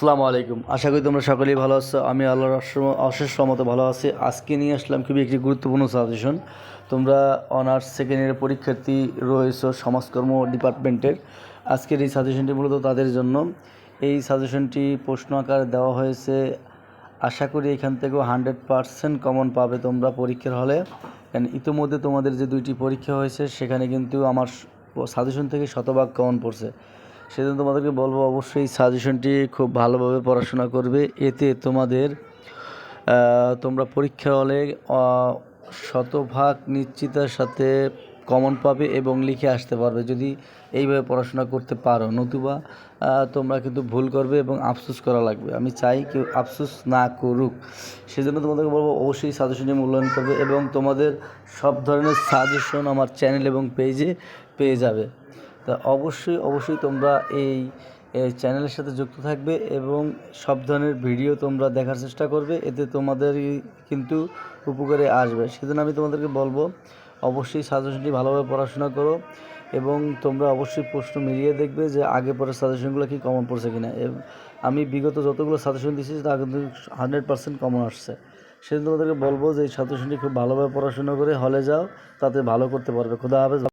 আসসালামু আলাইকুম। আশা করি তোমরা সকলেই ভালো আছো। আমি আল্লাহর অশেষ রহমতে ভালো আছি। আজকে নিয়ে আসলাম খুবই একটি গুরুত্বপূর্ণ সাজেশন তোমরা অনার্স সেকেন্ড ইয়ারের পরীক্ষার্থী রয়েছো সমাজকর্ম ডিপার্টমেন্টের। আজকের এই সাজেশনটি মূলত তাদের জন্য। এই সাজেশনটি প্রশ্ন আকারে দেওয়া হয়েছে। আশা করি এখান থেকেও হান্ড্রেড পারসেন্ট কমন পাবে তোমরা পরীক্ষার হলে। কারণ ইতিমধ্যে তোমাদের যে দুইটি পরীক্ষা হয়েছে, সেখানে কিন্তু আমার সাজেশন থেকে শতভাগ কমন পড়ছে। সেজন্য তোমাদেরকে বলব, অবশ্যই সাজেশনটি খুব ভালোভাবে পড়াশোনা করবে। এতে তোমাদের তোমরা পরীক্ষা হলে শতভাগ নিশ্চিতার সাথে কমন পাবে এবং লিখে আসতে পারবে। যদি এইভাবে পড়াশোনা করতে পারো, নতুবা তোমরা কিন্তু ভুল করবে এবং আফসোস করা লাগবে। আমি চাই কেউ আফসোস না করুক। সেজন্য তোমাদেরকে বলব, অবশ্যই সাজেশনটি মূল্যায়ন করবে এবং তোমাদের সব ধরনের সাজেশন আমার চ্যানেল এবং পেজে পেয়ে যাবে। তা অবশ্যই অবশ্যই তোমরা এই চ্যানেলের সাথে যুক্ত থাকবে এবং সব ধরনের ভিডিও তোমরা দেখার চেষ্টা করবে। এতে তোমাদের কিন্তু উপকারে আসবে। সেজন্য আমি তোমাদেরকে বলব, অবশ্যই সাজেশনটি ভালোভাবে পড়াশোনা করো এবং তোমরা অবশ্যই প্রশ্ন মিলিয়ে দেখবে যে আগে পরে সাজেশনগুলো কি কমন পড়ছে কিনা। আমি বিগত যতগুলো সাজেশন দিয়েছি তা কিন্তু হান্ড্রেড পার্সেন্ট কমন আসছে। সেজন্য তোমাদেরকে বলব যে এই সাজেশনটি খুব ভালোভাবে পড়াশোনা করে হলে যাও, তাতে ভালো করতে পারবে। খোদা হাফেজ।